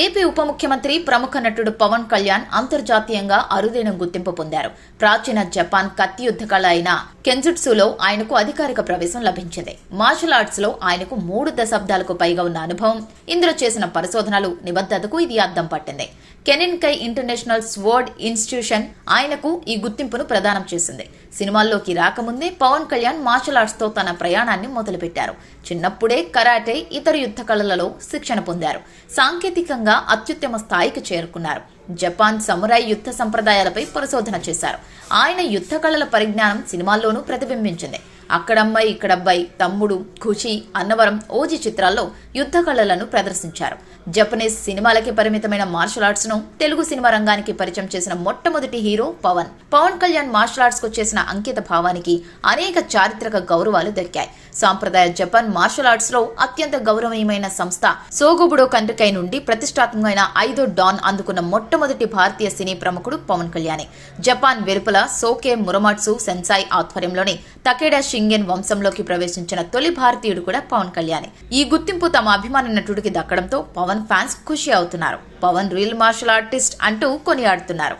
AP ఉప ముఖ్యమంత్రి ప్రముఖ నటుడు పవన్ కళ్యాణ్ అంతర్జాతీయంగా అరుదైన గుర్తింపు పొందారు. ప్రాచీన జపాన్ కత్తి యుద్ధ కళ అయిన కెంజుట్సులో ఆయనకు అధికారిక ప్రవేశం లభించింది. మార్షల్ ఆర్ట్స్లో ఆయనకు మూడు దశాబ్దాలకు పైగా ఉన్న అనుభవం. ఇందులో చేసిన పరిశోధనలు నిబద్ధతకు ఇది అద్దం పట్టింది. కెనిన్ కై ఇంటర్నేషనల్ స్వర్డ్ ఇన్స్టిట్యూషన్ ఆయనకు ఈ గుర్తింపును ప్రదానం చేసింది. సినిమాల్లోకి రాకముందే పవన్ కళ్యాణ్ మార్షల్ ఆర్ట్స్తో తన ప్రయాణాన్ని మొదలుపెట్టారు. చిన్నప్పుడే కరాటే ఇతర యుద్ధ కళలలో శిక్షణ పొందారు. సాంకేతికంగా అత్యుత్తమ స్థాయికి చేరుకున్నారు. జపాన్ సమురాయ్ యుద్ధ సంప్రదాయాలపై పరిశోధన చేశారు. ఆయన యుద్ధ కళల పరిజ్ఞానం సినిమాల్లోనూ ప్రతిబింబించింది. అక్కడమ్మాయి ఇక్కడబ్బాయి తమ్ముడు ఖుషి అన్నవరం ఓజీ చిత్రాల్లో యుద్ధ కళలను ప్రదర్శించారు. జపనీస్ సినిమాలకి పరిమితమైన మార్షల్ ఆర్ట్స్ను తెలుగు సినిమా రంగానికి పరిచయం చేసిన మొట్టమొదటి హీరో పవన్. పవన్ కళ్యాణ్ మార్షల్ ఆర్ట్స్కు చేసిన అంకిత భావానికి అనేక చారిత్రక గౌరవాలు దక్కాయి. సాంప్రదాయ జపాన్ మార్షల్ ఆర్ట్స్లో అత్యంత గౌరవనీయమైన సంస్థ సోగుబుడో కండ్రికై నుండి ప్రతిష్టాత్మకమైన ఐదో డాన్ అందుకున్న మొట్టమొదటి భారతీయ సినీ ప్రముఖుడు పవన్ కళ్యాణ్. జపాన్ వెలుపల సోకే మురమాట్సు సెన్సాయ్ ఆధ్వర్యంలోని తకేడా ఇండియన్ వంశంలోకి ప్రవేశించిన తొలి భారతీయుడు కూడా పవన్ కళ్యాణ్. ఈ గుర్తింపు తమ అభిమాన నటుడికి దక్కడంతో పవన్ ఫ్యాన్స్ ఖుషి అవుతున్నారు. పవన్ రియల్ మార్షల్ ఆర్టిస్ట్ అంటూ కొనియాడుతున్నారు.